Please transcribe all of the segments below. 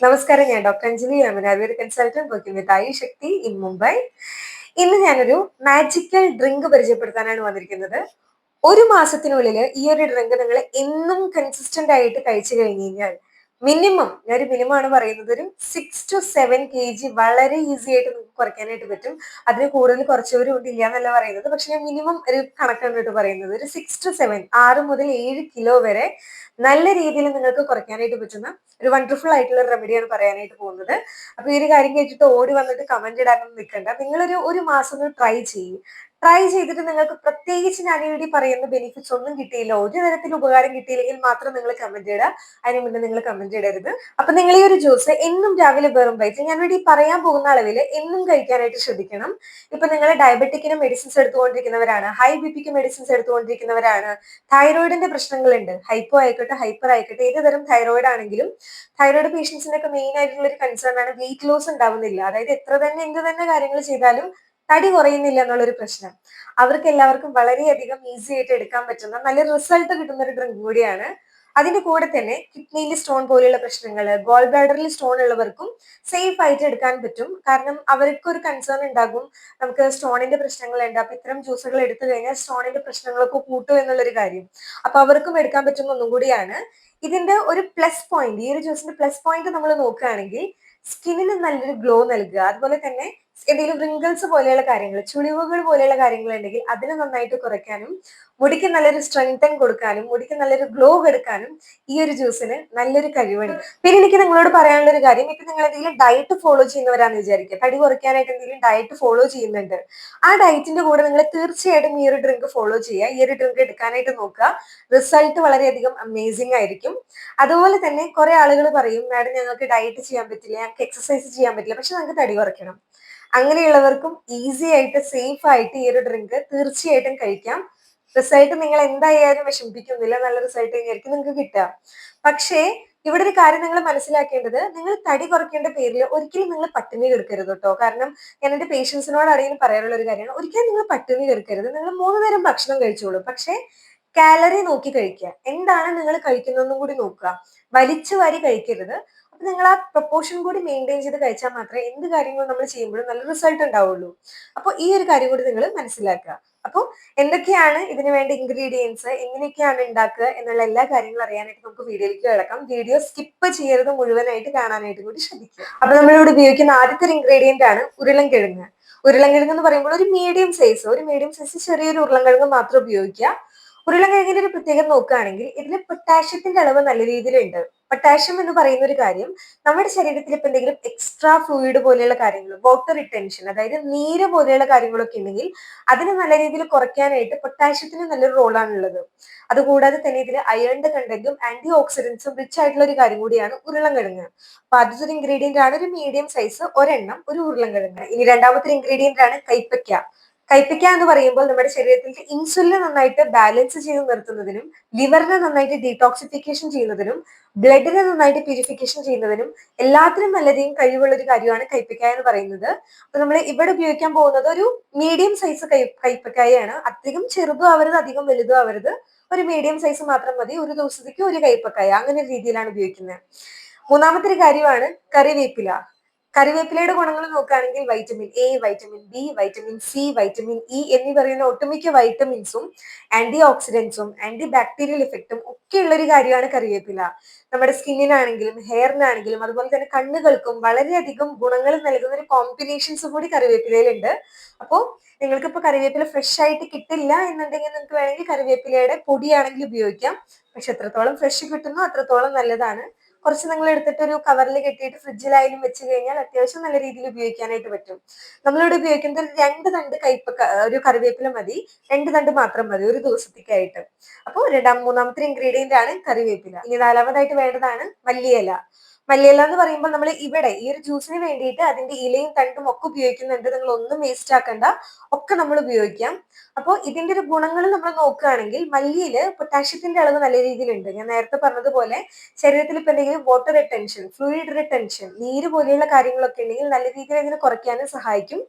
നമസ്കാരം ഞാൻ ഡോക്ടർ അഞ്ജലി. ആമൻ ആയുർവേദ കൺസൾട്ടന്റ് വർക്കിംഗ് വിത്ത് ആയി ശക്തി ഇൻ മുംബൈ ഇന്ന് ഞാനൊരു മാജിക്കൽ ഡ്രിങ്ക് പരിചയപ്പെടുത്താനാണ് വന്നിരിക്കുന്നത്. ഒരു മാസത്തിനുള്ളിൽ ഈ ഒരു ഡ്രിങ്ക് നിങ്ങൾ എന്നും കൺസിസ്റ്റന്റ് ആയിട്ട് കഴിച്ചു കഴിഞ്ഞു കഴിഞ്ഞാൽ മിനിമം ഞാനൊരു മിനിമം ആണ് പറയുന്നത് ഒരു six two seven K G വളരെ ഈസി ആയിട്ട് നമുക്ക് കുറയ്ക്കാനായിട്ട് പറ്റും. അതിന് കൂടുതൽ കുറച്ചവരും ഉണ്ട് ഇല്ല എന്നല്ല പറയുന്നത്. പക്ഷെ ഞാൻ മിനിമം ഒരു കണക്ക് കേട്ടോ പറയുന്നത്. ഒരു സിക്സ് ടു സെവൻ ആറ് മുതൽ ഏഴ് കിലോ വരെ നല്ല രീതിയിൽ നിങ്ങൾക്ക് കുറയ്ക്കാനായിട്ട് പറ്റുന്ന ഒരു വണ്ടർഫുൾ ആയിട്ടുള്ള റെമഡിയാണ് പറയാനായിട്ട് പോകുന്നത്. അപ്പൊ ഈ ഒരു കാര്യം കേട്ടിട്ട് ഓടി വന്നിട്ട് കമന്റ് ഇടാനൊന്നും നിൽക്കണ്ട. നിങ്ങളൊരു ഒരു മാസം ട്രൈ ചെയ്യും. ട്രൈ ചെയ്തിട്ട് നിങ്ങൾക്ക് പ്രത്യേകിച്ച് ഞാൻ ഇവിടെ പറയുന്ന ബെനിഫിറ്റ്സ് ഒന്നും കിട്ടിയില്ല. ഒരു തരത്തിൽ ഉപകാരം കിട്ടിയില്ലെങ്കിൽ മാത്രം നിങ്ങൾ കമന്റ് ഇടുക. അതിന് മുന്നേ നിങ്ങൾ കമന്റ് ഇടരുത്. അപ്പൊ നിങ്ങൾ ഈ ഒരു ജ്യൂസ് എന്നും രാവിലെ വെറും വയറ്റിൽ ഞാൻ വേണ്ടി പറയാൻ പോകുന്ന അളവിൽ എന്നും കഴിക്കാനായിട്ട് ശ്രദ്ധിക്കണം. ഇപ്പൊ നിങ്ങൾ ഡയബറ്റിക്കിന് മെഡിസിൻസ് എടുത്തുകൊണ്ടിരിക്കുന്നവരാണ് ഹൈ ബി പിക്ക് മെഡിസിൻസ് എടുത്തുകൊണ്ടിരിക്കുന്നവരാണ് തൈറോയിഡിന്റെ പ്രശ്നങ്ങളുണ്ട്. ഹൈപ്പോ ആയിക്കോട്ടെ ഹൈപ്പർ ആയിക്കോട്ടെ ഏത് തരം തൈറോയിഡ് ആണെങ്കിലും തൈറോയിഡ് പേഷ്യൻസിനൊക്കെ മെയിൻ ആയിട്ടുള്ള ഒരു കൺസേൺ ആണ് വെയിറ്റ് ലോസ് ഉണ്ടാവുന്നില്ല. അതായത് എത്ര തന്നെ എന്ത് തന്നെ കാര്യങ്ങൾ ചെയ്താലും തടി കുറയുന്നില്ല എന്നുള്ളൊരു പ്രശ്നം. അവർക്ക് എല്ലാവർക്കും വളരെയധികം ഈസി ആയിട്ട് എടുക്കാൻ പറ്റുന്ന നല്ല റിസൾട്ട് കിട്ടുന്ന ഒരു ഡ്രിങ്ക് കൂടിയാണ്. അതിന്റെ കൂടെ തന്നെ കിഡ്നിയിൽ സ്റ്റോൺ പോലെയുള്ള പ്രശ്നങ്ങൾ ഗോൾ ബ്ലാഡറിൽ സ്റ്റോൺ ഉള്ളവർക്കും സേഫ് ആയിട്ട് എടുക്കാൻ പറ്റും. കാരണം അവർക്ക് ഒരു കൺസേൺ ഉണ്ടാകും. നമുക്ക് സ്റ്റോണിന്റെ പ്രശ്നങ്ങൾ പ്രശ്നങ്ങളുണ്ട്. അപ്പൊ ഇത്തരം ജ്യൂസുകൾ എടുത്തു കഴിഞ്ഞാൽ സ്റ്റോണിന്റെ പ്രശ്നങ്ങളൊക്കെ കൂട്ടും എന്നുള്ളൊരു കാര്യം. അപ്പൊ അവർക്കും എടുക്കാൻ പറ്റുന്ന ഒന്നും കൂടിയാണ്. ഇതിന്റെ ഒരു പ്ലസ് പോയിന്റ് ഈ ഒരു ജ്യൂസിന്റെ പ്ലസ് പോയിന്റ് നമ്മൾ നോക്കുകയാണെങ്കിൽ സ്കിന്നിന് നല്ലൊരു ഗ്ലോ നൽകുക. അതുപോലെ തന്നെ എന്തെങ്കിലും റിങ്കിൾസ് പോലെയുള്ള കാര്യങ്ങൾ ചുളിവുകൾ പോലെയുള്ള കാര്യങ്ങൾ ഉണ്ടെങ്കിൽ അതിനെ നന്നായിട്ട് കുറയ്ക്കാനും മുടിക്ക് നല്ലൊരു സ്ട്രെങ്തൻ കൊടുക്കാനും മുടിക്ക് നല്ലൊരു ഗ്ലോ കൊടുക്കാനും ഈ ഒരു ജ്യൂസിന് നല്ലൊരു കഴിവുണ്ട് പിന്നെ എനിക്ക് നിങ്ങളോട് പറയാനുള്ള ഒരു കാര്യം ഇപ്പൊ നിങ്ങൾ എന്തെങ്കിലും ഡയറ്റ് ഫോളോ ചെയ്യുന്നവരാന്ന് വിചാരിക്കുക തടി കുറയ്ക്കാനായിട്ട് എന്തെങ്കിലും ഡയറ്റ് ഫോളോ ചെയ്യുന്നുണ്ട്. ആ ഡയറ്റിന്റെ കൂടെ നിങ്ങൾ തീർച്ചയായിട്ടും ഈ ഒരു ഡ്രിങ്ക് ഫോളോ ചെയ്യുക. ഈ ഒരു ഡ്രിങ്ക് എടുക്കാനായിട്ട് നോക്കുക. റിസൾട്ട് വളരെയധികം അമേസിംഗ് ആയിരിക്കും. അതുപോലെ തന്നെ കുറെ ആളുകൾ പറയും മാഡം ഞങ്ങൾക്ക് ഡയറ്റ് ചെയ്യാൻ പറ്റില്ല ഞങ്ങൾക്ക് എക്സസൈസ് ചെയ്യാൻ പറ്റില്ല പക്ഷെ ഞങ്ങൾക്ക് തടി കുറയ്ക്കണം. അങ്ങനെയുള്ളവർക്കും ഈസി ആയിട്ട് സേഫ് ആയിട്ട് ഈ ഒരു ഡ്രിങ്ക് തീർച്ചയായിട്ടും കഴിക്കാം. റിസൾട്ട് നിങ്ങൾ എന്തായാലും വിഷമിപ്പിക്കുന്നില്ല. നല്ല റിസൾട്ട് തന്നെയായിരിക്കും നിങ്ങൾക്ക് കിട്ടുക. പക്ഷേ ഇവിടെ ഒരു കാര്യം നിങ്ങൾ മനസ്സിലാക്കേണ്ടത് നിങ്ങൾ തടി കുറയ്ക്കേണ്ട പേരിൽ ഒരിക്കലും നിങ്ങൾ പട്ടിണി കിടക്കരുത് കേട്ടോ. കാരണം ഞാൻ എന്റെ പേഷ്യൻസിനോട് അറിയാൻ പറയാനുള്ള ഒരു കാര്യമാണ് ഒരിക്കലും നിങ്ങൾ പട്ടിണി കിടക്കരുത്. നിങ്ങൾ മൂന്ന് നേരം ഭക്ഷണം കഴിച്ചോളൂ. പക്ഷേ കാലറി നോക്കി കഴിക്കുക. എന്താണ് നിങ്ങൾ കഴിക്കുന്നതെന്നും കൂടി നോക്കുക. വലിച്ചു വാരി കഴിക്കരുത്. അപ്പൊ നിങ്ങൾ ആ പ്രൊപ്പോർഷൻ കൂടി മെയിന്റെയിൻ ചെയ്ത് കഴിച്ചാൽ മാത്രമേ എന്ത് കാര്യങ്ങളും നമ്മൾ ചെയ്യുമ്പോഴും നല്ല റിസൾട്ട് ഉണ്ടാവുള്ളൂ. അപ്പോൾ ഈ ഒരു കാര്യം കൂടി നിങ്ങൾ മനസ്സിലാക്കുക. അപ്പോൾ എന്തൊക്കെയാണ് ഇതിന് വേണ്ട ഇൻഗ്രീഡിയൻസ് എങ്ങനെയൊക്കെയാണ് ഉണ്ടാക്കുക എന്നുള്ള എല്ലാ കാര്യങ്ങളും അറിയാനായിട്ട് നമുക്ക് വീഡിയോയിലേക്ക് കിടക്കാം. വീഡിയോ സ്കിപ്പ് ചെയ്യരുത് മുഴുവനായിട്ട് കാണാനായിട്ട് കൂടി ശ്രദ്ധിക്കുക. അപ്പൊ നമ്മളിവിടെ ഉപയോഗിക്കുന്ന ആദ്യത്തെ ഒരു ഇൻഗ്രീഡിയന്റ് ആണ് ഉരുളൻകിഴങ്ങ്. ഉരുളൻകിഴങ്ങ് എന്ന് പറയുമ്പോൾ ഒരു മീഡിയം സൈസ് ഒരു മീഡിയം സൈസ് ചെറിയൊരു ഉരുളൻകിഴങ്ങ് മാത്രം ഉപയോഗിക്കുക. ഉരുളൻകിഴങ്ങിന്റെ ഒരു പ്രത്യേകത നോക്കുകയാണെങ്കിൽ ഇതിൽ പൊട്ടാഷ്യത്തിന്റെ അളവ് നല്ല രീതിയിലുണ്ട്. പൊട്ടാഷ്യം എന്ന് പറയുന്ന ഒരു കാര്യം നമ്മുടെ ശരീരത്തിൽ ഇപ്പൊ എന്തെങ്കിലും എക്സ്ട്രാ ഫ്ലൂയിഡ് പോലെയുള്ള കാര്യങ്ങൾ വാട്ടർ റിട്ടൻഷൻ അതായത് നീര് പോലെയുള്ള കാര്യങ്ങളൊക്കെ ഉണ്ടെങ്കിൽ അതിന് നല്ല രീതിയിൽ കുറയ്ക്കാനായിട്ട് പൊട്ടാഷ്യത്തിന് നല്ലൊരു റോളാണ് ഉള്ളത്. അതുകൂടാതെ തന്നെ ഇതിൽ അയണിന്റെ കണ്ടന്റും ആന്റി ഓക്സിഡൻസും റിച്ച് ആയിട്ടുള്ള ഒരു കാര്യം കൂടിയാണ് ഉരുളൻകിഴങ്ങ്. അപ്പൊ ആദ്യത്തെ ഇൻഗ്രീഡിയന്റ് ആണ് ഒരു മീഡിയം സൈസ് ഒരെണ്ണം ഒരു ഉരുളൻകിഴങ്ങ്. ഇനി രണ്ടാമത്തെ ഇൻഗ്രീഡിയന്റ് ആണ് കൈപ്പയ്ക്ക. കൈപ്പിക്ക എന്ന് പറയുമ്പോൾ നമ്മുടെ ശരീരത്തിൽ ഇൻസുലിനെ നന്നായിട്ട് ബാലൻസ് ചെയ്ത് നിർത്തുന്നതിനും ലിവറിനെ നന്നായിട്ട് ഡീടോക്സിഫിക്കേഷൻ ചെയ്യുന്നതിനും ബ്ലഡിനെ നന്നായിട്ട് പ്യൂരിഫിക്കേഷൻ ചെയ്യുന്നതിനും എല്ലാത്തിനും വളരെയും കഴിവുള്ള ഒരു കാര്യമാണ് കൈപ്പിക്ക എന്ന് പറയുന്നത്. അപ്പൊ നമ്മൾ ഇവിടെ ഉപയോഗിക്കാൻ പോകുന്നത് ഒരു മീഡിയം സൈസ് കൈ കൈപ്പക്കായാണ്. അധികം ചെറുതും ആവരുത് അധികം വലുതും ആവരുത്. ഒരു മീഡിയം സൈസ് മാത്രം മതി. ഒരു ദിവസത്തേക്ക് ഒരു കൈപ്പക്കായ അങ്ങനെ രീതിയിലാണ് ഉപയോഗിക്കുന്നത്. മൂന്നാമത്തെ ഒരു കാര്യമാണ് കറിവേപ്പില. കറിവേപ്പിലയുടെ ഗുണങ്ങൾ നോക്കുകയാണെങ്കിൽ vitamin A vitamin B vitamin C vitamin E എന്നീ പറയുന്ന ഒട്ടുമിക്ക വൈറ്റമിൻസും ആന്റി ഓക്സിഡൻസും ആന്റി ബാക്ടീരിയൽ ഇഫക്റ്റും ഒക്കെ ഉള്ള ഒരു കാര്യമാണ് കറിവേപ്പില. നമ്മുടെ സ്കിന്നിനാണെങ്കിലും ഹെയറിനാണെങ്കിലും അതുപോലെ തന്നെ കണ്ണുകൾക്കും വളരെയധികം ഗുണങ്ങൾ നൽകുന്ന ഒരു കോമ്പിനേഷൻസ് കൂടി കറിവേപ്പിലയിലുണ്ട്. അപ്പോൾ നിങ്ങൾക്ക് ഇപ്പൊ കറിവേപ്പില ഫ്രഷ് ആയിട്ട് കിട്ടില്ല എന്നുണ്ടെങ്കിൽ നിങ്ങൾക്ക് വേണമെങ്കിൽ കറിവേപ്പിലയുടെ പൊടിയാണെങ്കിൽ ഉപയോഗിക്കാം. പക്ഷെ എത്രത്തോളം ഫ്രഷ് കിട്ടുന്നു അത്രത്തോളം നല്ലതാണ്. കുറച്ച് നിങ്ങൾ എടുത്തിട്ട് ഒരു കവറിൽ കെട്ടിയിട്ട് ഫ്രിഡ്ജിലായാലും വെച്ച് കഴിഞ്ഞാൽ അത്യാവശ്യം നല്ല രീതിയിൽ ഉപയോഗിക്കാനായിട്ട് പറ്റും. നമ്മളിവിടെ ഉപയോഗിക്കുന്നത് രണ്ട് തണ്ട് കൈപ്പ ഒരു കറിവേപ്പില മതി രണ്ട് തണ്ട് മാത്രം മതി ഒരു ദിവസത്തേക്കായിട്ട്. അപ്പോൾ രണ്ടാം മൂന്നാമത്തെ ഇൻഗ്രീഡിയന്റ് ആണ് കറിവേപ്പില. ഇനി നാലാമതായിട്ട് വേണ്ടതാണ് മല്ലിയില. മല്ലിയില എന്ന് പറയുമ്പോൾ നമ്മൾ ഇവിടെ ഈ ഒരു ജ്യൂസിന് വേണ്ടിയിട്ട് അതിന്റെ ഇലയും തണ്ടും ഒക്കെ ഉപയോഗിക്കുന്നുണ്ട്. നിങ്ങൾ ഒന്നും വേസ്റ്റ് ആക്കണ്ട. ഒക്കെ നമ്മൾ ഉപയോഗിക്കാം. അപ്പോൾ ഇതിന്റെ ഒരു ഗുണങ്ങൾ നമ്മൾ നോക്കുകയാണെങ്കിൽ മല്ലിയിൽ പൊട്ടാഷ്യത്തിന്റെ അളവ് നല്ല രീതിയിലുണ്ട്. ഞാൻ നേരത്തെ പറഞ്ഞതുപോലെ ശരീരത്തിൽ ഇപ്പൊ എന്തെങ്കിലും വാട്ടർ റിട്ടൻഷൻ ഫ്ലൂയിഡ് റിട്ടൻഷൻ നീര് പോലെയുള്ള കാര്യങ്ങളൊക്കെ ഉണ്ടെങ്കിൽ നല്ല രീതിയിൽ അതിനെ കുറയ്ക്കാനും സഹായിക്കും.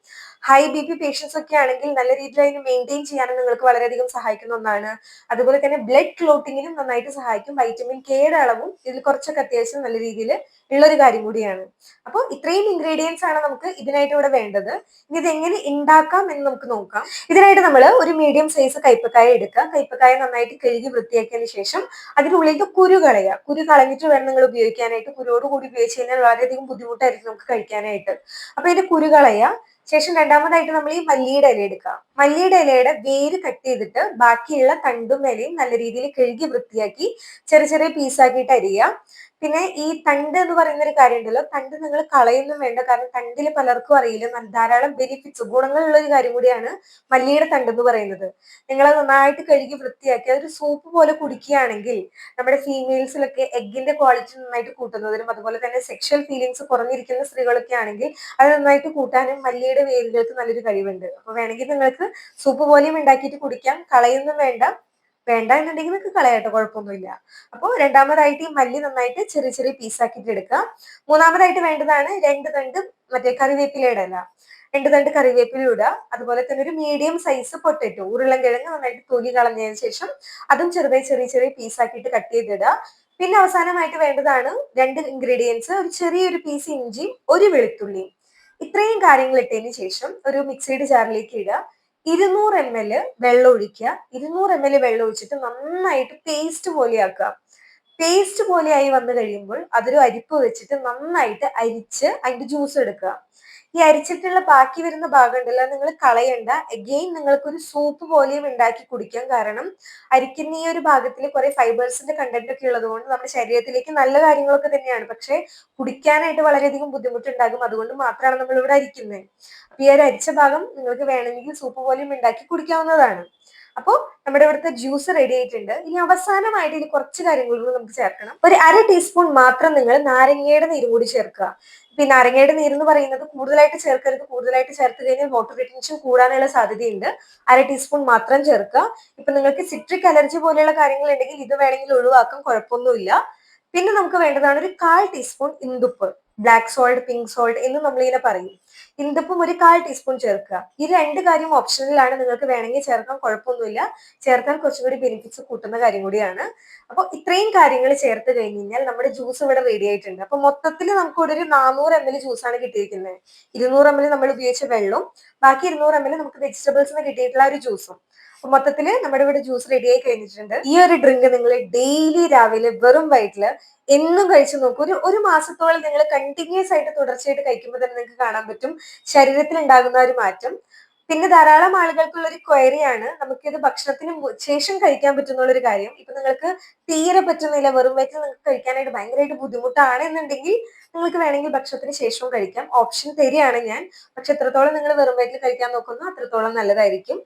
ഹൈ ബി പി പേഷ്യൻസ് ഒക്കെ ആണെങ്കിൽ നല്ല രീതിയിൽ അതിന് മെയിന്റെയിൻ ചെയ്യാനും നിങ്ങൾക്ക് വളരെയധികം സഹായിക്കുന്ന ഒന്നാണ്. അതുപോലെ തന്നെ ബ്ലഡ് ക്ലോട്ടിങ്ങിനും നന്നായിട്ട് സഹായിക്കും. വൈറ്റമിൻ കെയുടെ അളവും ഇതിൽ കുറച്ചൊക്കെ അത്യാവശ്യം നല്ല രീതിയിൽ ഉള്ളൊരു കാര്യം കൂടിയാണ്. അപ്പോൾ ഇത്രയും ഇൻഗ്രീഡിയൻസ് ആണ് നമുക്ക് ഇതിനായിട്ട് ഇവിടെ വേണ്ടത്. ഇനി ഇതെങ്ങനെ ഉണ്ടാക്കാം എന്ന് നമുക്ക് നോക്കാം. ഇതിനായിട്ട് നമ്മൾ ഒരു മീഡിയം സൈസ് കൈപ്പക്കായ എടുക്കുക. കൈപ്പക്കായ നന്നായിട്ട് കഴുകി വൃത്തിയാക്കിയതിന് ശേഷം അതിനുള്ളിൽ കുരു കളയുക. കുരു കളഞ്ഞിട്ട് വേണം നിങ്ങൾ ഉപയോഗിക്കാനായിട്ട്. കുരുവോട് കൂടി ഉപയോഗിച്ച് കഴിഞ്ഞാൽ വളരെയധികം ബുദ്ധിമുട്ടായിരിക്കും നമുക്ക് കഴിക്കാനായിട്ട്. അപ്പൊ ഇതിന്റെ കുരു കളയുക. ശേഷം രണ്ടാമതായിട്ട് നമ്മൾ ഈ മല്ലിയുടെ ഇല എടുക്കുക. മല്ലിയുടെ ഇലയുടെ വേര് കട്ട് ചെയ്തിട്ട് ബാക്കിയുള്ള തണ്ടും ഇലയും നല്ല രീതിയിൽ കഴുകി വൃത്തിയാക്കി ചെറിയ ചെറിയ പീസാക്കിയിട്ട് അരിയുക. പിന്നെ ഈ തണ്ട് എന്ന് പറയുന്ന ഒരു കാര്യം ഉണ്ടല്ലോ തണ്ട് നിങ്ങൾ കളയൊന്നും വേണ്ട. കാരണം തണ്ടിൽ പലർക്കും അറിയില്ല. ധാരാളം ബെനിഫിറ്റ്സ് ഗുണങ്ങളുള്ള ഒരു കാര്യം കൂടിയാണ് മല്ലിയുടെ തണ്ട് എന്ന് പറയുന്നത്. നിങ്ങൾ നന്നായിട്ട് കഴുകി വൃത്തിയാക്കി അതൊരു സൂപ്പ് പോലെ കുടിക്കുകയാണെങ്കിൽ നമ്മുടെ ഫീമെയിൽസിലൊക്കെ എഗ്ഗിന്റെ ക്വാളിറ്റി നന്നായിട്ട് കൂട്ടുന്നതിനും അതുപോലെ തന്നെ സെക്ഷൽ ഫീലിങ്സ് കുറഞ്ഞിരിക്കുന്ന സ്ത്രീകളൊക്കെ ആണെങ്കിൽ അത് നന്നായിട്ട് കൂട്ടാനും മല്ലിയുടെ വേരുകൾക്ക് നല്ലൊരു കഴിവുണ്ട്. അപ്പൊ വേണമെങ്കിൽ നിങ്ങൾക്ക് സൂപ്പ് പോലെയും ഉണ്ടാക്കിയിട്ട് കുടിക്കാം. കളയൊന്നും വേണ്ട. വേണ്ട എന്നുണ്ടെങ്കിൽ നിങ്ങൾക്ക് കളയാട്ടോ കുഴപ്പമൊന്നുമില്ല. അപ്പോൾ രണ്ടാമതായിട്ട് ഈ മല്ലി നന്നായിട്ട് ചെറിയ ചെറിയ പീസാക്കിയിട്ട് എടുക്കുക. മൂന്നാമതായിട്ട് വേണ്ടതാണ് രണ്ട് തണ്ട് മറ്റേ കറിവേപ്പിലയുടെ അല്ല രണ്ട് തണ്ട് കറിവേപ്പില ഇടുക. അതുപോലെ തന്നെ ഒരു മീഡിയം സൈസ് പൊട്ടറ്റോ ഉരുളൻകിഴങ്ങ് നന്നായിട്ട് തൊലി കളഞ്ഞതിന് ശേഷം അതും ചെറുതായി ചെറിയ ചെറിയ പീസാക്കിയിട്ട് കട്ട് ചെയ്തിടുക. പിന്നെ അവസാനമായിട്ട് വേണ്ടതാണ് രണ്ട് ഇൻഗ്രീഡിയൻസ് ഒരു ചെറിയൊരു പീസ് ഇഞ്ചിയും ഒരു വെളുത്തുള്ളിയും. ഇത്രയും കാര്യങ്ങൾ ഇട്ടതിന് ശേഷം ഒരു മിക്സിയുടെ ജാറിലേക്ക് ഇടുക. ഇരുന്നൂറ് എം എൽ വെള്ളം ഒഴിക്കുക ഇരുന്നൂറ് എം എൽ വെള്ളം ഒഴിച്ചിട്ട് നന്നായിട്ട് പേസ്റ്റ് പോലെയാക്കുക. പേസ്റ്റ് പോലെയായി വന്നു കഴിയുമ്പോൾ അതൊരു അരിപ്പ് വെച്ചിട്ട് നന്നായിട്ട് അരിച്ച് അതിന്റെ ജ്യൂസ് എടുക്കുക. ഈ അരിച്ചിട്ടുള്ള ബാക്കി വരുന്ന ഭാഗം ഉണ്ടല്ലോ നിങ്ങൾ കളയണ്ട. അഗെയിൻ നിങ്ങൾക്ക് ഒരു സൂപ്പ് പോലെയും ഉണ്ടാക്കി കുടിക്കാം. കാരണം അരിക്കുന്ന ഈ ഒരു ഭാഗത്തിൽ കുറെ ഫൈബേഴ്സിന്റെ കണ്ടന്റ് ഒക്കെ ഉള്ളത് കൊണ്ട് നമ്മുടെ ശരീരത്തിലേക്ക് നല്ല കാര്യങ്ങളൊക്കെ തന്നെയാണ്. പക്ഷെ കുടിക്കാനായിട്ട് വളരെയധികം ബുദ്ധിമുട്ടുണ്ടാകും. അതുകൊണ്ട് മാത്രമാണ് നമ്മൾ ഇവിടെ അരിക്കുന്നത്. അപ്പൊ ഈ ഒരു അരിച്ച ഭാഗം നിങ്ങൾക്ക് വേണമെങ്കിൽ സൂപ്പ് പോലെയും ഉണ്ടാക്കി കുടിക്കാവുന്നതാണ്. അപ്പോൾ നമ്മുടെ ഇവിടുത്തെ ജ്യൂസ് റെഡി ആയിട്ടുണ്ട്. ഇനി അവസാനമായിട്ട് ഇനി കുറച്ച് കാര്യങ്ങൾ കൂടി നമുക്ക് ചേർക്കണം. ഒരു അര ടീസ്പൂൺ മാത്രം നിങ്ങൾ നാരങ്ങയുടെ നീര് കൂടി ചേർക്കുക. ഇപ്പൊ ഈ നാരങ്ങയുടെ നീര് എന്ന് പറയുന്നത് കൂടുതലായിട്ട് ചേർക്കരുത്. കൂടുതലായിട്ട് ചേർത്ത് കഴിഞ്ഞാൽ വാട്ടർ റിട്ടൻഷൻ കൂടാനുള്ള സാധ്യതയുണ്ട്. അര ടീസ്പൂൺ മാത്രം ചേർക്കുക. ഇപ്പൊ നിങ്ങൾക്ക് സിട്രിക് അലർജി പോലെയുള്ള കാര്യങ്ങൾ ഉണ്ടെങ്കിൽ ഇത് വേണമെങ്കിൽ ഒഴിവാക്കാം. കുഴപ്പമൊന്നുമില്ല. പിന്നെ നമുക്ക് വേണ്ടതാണ് ഒരു കാൽ ടീസ്പൂൺ ഇന്ദുപ്പ്. ബ്ലാക്ക് സോൾട്ട് പിങ്ക് സോൾട്ട് എന്ന് നമ്മളിങ്ങനെ പറയും. ഇന്തപ്പം ഒരു കാൽ ടീസ്പൂൺ ചേർക്കുക. ഈ രണ്ട് കാര്യം ഓപ്ഷനിലാണ് നിങ്ങൾക്ക് വേണമെങ്കിൽ ചേർക്കാൻ കുഴപ്പമൊന്നുമില്ല. ചേർക്കാൻ കുറച്ചും കൂടി ബെനിഫിറ്റ്സ് കൂട്ടുന്ന കാര്യം കൂടിയാണ്. അപ്പോൾ ഇത്രയും കാര്യങ്ങൾ ചേർത്ത് കഴിഞ്ഞ് കഴിഞ്ഞാൽ നമ്മുടെ ജ്യൂസ് ഇവിടെ റെഡി ആയിട്ടുണ്ട്. അപ്പൊ മൊത്തത്തിൽ നമുക്ക് ഇവിടെ ഒരു നാനൂറ് എം എൽ ജ്യൂസാണ് കിട്ടിയിരിക്കുന്നത്. ഇരുന്നൂറ് എം എൽ നമ്മൾ ഉപയോഗിച്ച വെള്ളവും ബാക്കി ഇരുന്നൂറ് എം എൽ നമുക്ക് വെജിറ്റബിൾസിന് കിട്ടിയിട്ടുള്ള ഒരു ജ്യൂസും അപ്പൊ മൊത്തത്തിൽ നമ്മുടെ ഇവിടെ ജ്യൂസ് റെഡി ആയി കഴിഞ്ഞിട്ടുണ്ട്. ഈ ഒരു ഡ്രിങ്ക് നിങ്ങൾ ഡെയിലി രാവിലെ വെറും വയറ്റിൽ എന്നും കഴിച്ചു നോക്കൂ. ഒരു ഒരു മാസത്തോളം നിങ്ങൾ കണ്ടിന്യൂസ് ആയിട്ട് തുടർച്ചയായിട്ട് കഴിക്കുമ്പോൾ തന്നെ നിങ്ങൾക്ക് കാണാൻ പറ്റും. ശരീരത്തിൽ ഉണ്ടാകുന്ന ഒരു മാറ്റം. പിന്നെ ധാരാളം ആളുകൾക്കുള്ള ഒരു ക്വയറിയാണ് നമുക്കിത് ഭക്ഷണത്തിന് ശേഷം കഴിക്കാൻ പറ്റുന്ന ഒരു കാര്യം. ഇപ്പൊ നിങ്ങൾക്ക് തീരെ പറ്റുന്നില്ല വെറും വയറ്റിൽ നിങ്ങൾക്ക് കഴിക്കാനായിട്ട് ഭയങ്കരമായിട്ട് ബുദ്ധിമുട്ടാണ് എന്നുണ്ടെങ്കിൽ നിങ്ങൾക്ക് വേണമെങ്കിൽ ഭക്ഷണത്തിന് ശേഷവും കഴിക്കാം. ഓപ്ഷൻ തരികയാണ് ഞാൻ. പക്ഷെ എത്രത്തോളം നിങ്ങൾ വെറും വയറ്റിൽ കഴിക്കാൻ നോക്കുന്നു അത്രത്തോളം നല്ലതായിരിക്കും.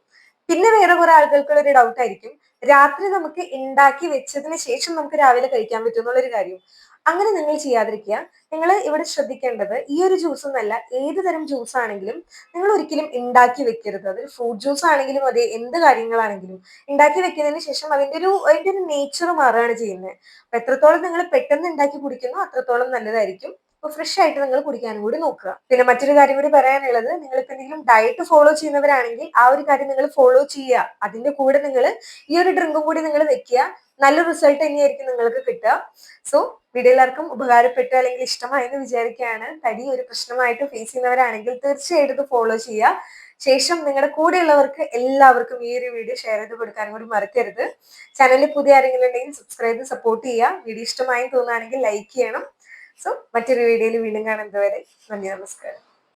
പിന്നെ വേറെ കുറെ ആളുകൾക്കുള്ള ഒരു ഡൗട്ട് ആയിരിക്കും. രാത്രി നമുക്ക് ഉണ്ടാക്കി വെച്ചതിന് ശേഷം നമുക്ക് രാവിലെ കഴിക്കാൻ പറ്റും ഒരു കാര്യം. അങ്ങനെ നിങ്ങൾ ചെയ്യാതിരിക്കുക. നിങ്ങൾ ഇവിടെ ശ്രദ്ധിക്കേണ്ടത് ഈ ഒരു ജ്യൂസ് എന്നല്ല ഏത് തരം ജ്യൂസ് ആണെങ്കിലും നിങ്ങൾ ഒരിക്കലും ഉണ്ടാക്കി വെക്കരുത്. അതൊരു ഫ്രൂട്ട് ജ്യൂസ് ആണെങ്കിലും അതെ എന്ത് കാര്യങ്ങളാണെങ്കിലും ഉണ്ടാക്കി വെക്കുന്നതിന് ശേഷം അതിന്റെ ഒരു അതിന്റെ ഒരു നേച്ചർ മാറുകയാണ് ചെയ്യുന്നത്. അപ്പൊ എത്രത്തോളം നിങ്ങൾ പെട്ടെന്ന് ഉണ്ടാക്കി കുടിക്കുന്നു അത്രത്തോളം നല്ലതായിരിക്കും. അപ്പൊ ഫ്രഷ് ആയിട്ട് നിങ്ങൾ കുടിക്കാനും കൂടി നോക്കുക. പിന്നെ മറ്റൊരു കാര്യം കൂടി പറയാനുള്ളത് നിങ്ങൾ ഇപ്പൊ എന്തെങ്കിലും ഡയറ്റ് ഫോളോ ചെയ്യുന്നവരാണെങ്കിൽ ആ ഒരു കാര്യം നിങ്ങൾ ഫോളോ ചെയ്യുക. അതിന്റെ കൂടെ നിങ്ങൾ ഈ ഒരു ഡ്രിങ്കും കൂടി നിങ്ങൾ വെക്കുക. നല്ല റിസൾട്ട് തന്നെയായിരിക്കും നിങ്ങൾക്ക് കിട്ടുക. സോ വീഡിയോ എല്ലാവർക്കും ഉപകാരപ്പെട്ടു അല്ലെങ്കിൽ ഇഷ്ടമായെന്ന് വിചാരിക്കുകയാണ്. തടി ഒരു പ്രശ്നമായിട്ട് ഫേസ് ചെയ്യുന്നവരാണെങ്കിൽ തീർച്ചയായിട്ടും ഇത് ഫോളോ ചെയ്യുക. ശേഷം നിങ്ങളുടെ കൂടെയുള്ളവർക്ക് എല്ലാവർക്കും ഈ ഒരു വീഡിയോ ഷെയർ ചെയ്ത് കൊടുക്കാനും കൂടി മറക്കരുത്. ചാനലിൽ പുതിയ ആരെങ്കിലും ഉണ്ടെങ്കിൽ സബ്സ്ക്രൈബ് സപ്പോർട്ട് ചെയ്യുക. വീഡിയോ ഇഷ്ടമായി തോന്നുകയാണെങ്കിൽ ലൈക്ക് ചെയ്യണം. സോ മറ്റൊരു വീഡിയോയിൽ വീണ്ടും കാണുന്നതുവരെ നന്ദി നമസ്കാരം.